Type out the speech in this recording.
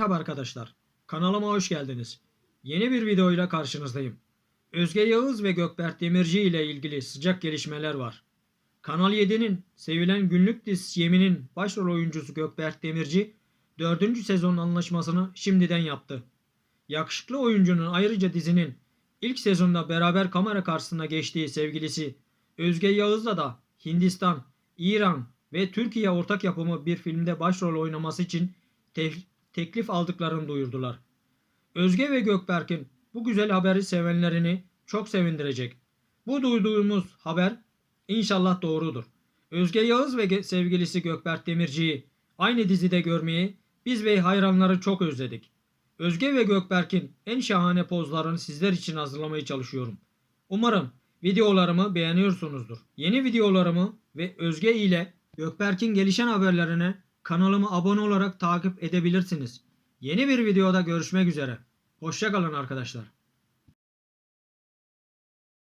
Merhaba arkadaşlar. Kanalıma hoş geldiniz. Yeni bir videoyla karşınızdayım. Özge Yağız ve Gökberk Demirci ile ilgili sıcak gelişmeler var. Kanal 7'nin sevilen günlük dizisi Yemin'in başrol oyuncusu Gökberk Demirci 4. sezon anlaşmasını şimdiden yaptı. Yakışıklı oyuncunun ayrıca dizinin ilk sezonda beraber kamera karşısına geçtiği sevgilisi Özge Yağız'la da Hindistan, İran ve Türkiye ortak yapımı bir filmde başrol oynaması için teklif aldıklarını duyurdular. Özge ve Gökberk'in bu güzel haberi sevenlerini çok sevindirecek. Bu duyduğumuz haber inşallah doğrudur. Özge Yağız ve sevgilisi Gökberk Demirci'yi aynı dizide görmeyi biz ve hayranları çok özledik. Özge ve Gökberk'in en şahane pozlarını sizler için hazırlamaya çalışıyorum. Umarım videolarımı beğeniyorsunuzdur. Yeni videolarımı ve Özge ile Gökberk'in gelişen haberlerine kanalıma abone olarak takip edebilirsiniz. Yeni bir videoda görüşmek üzere. Hoşçakalın arkadaşlar.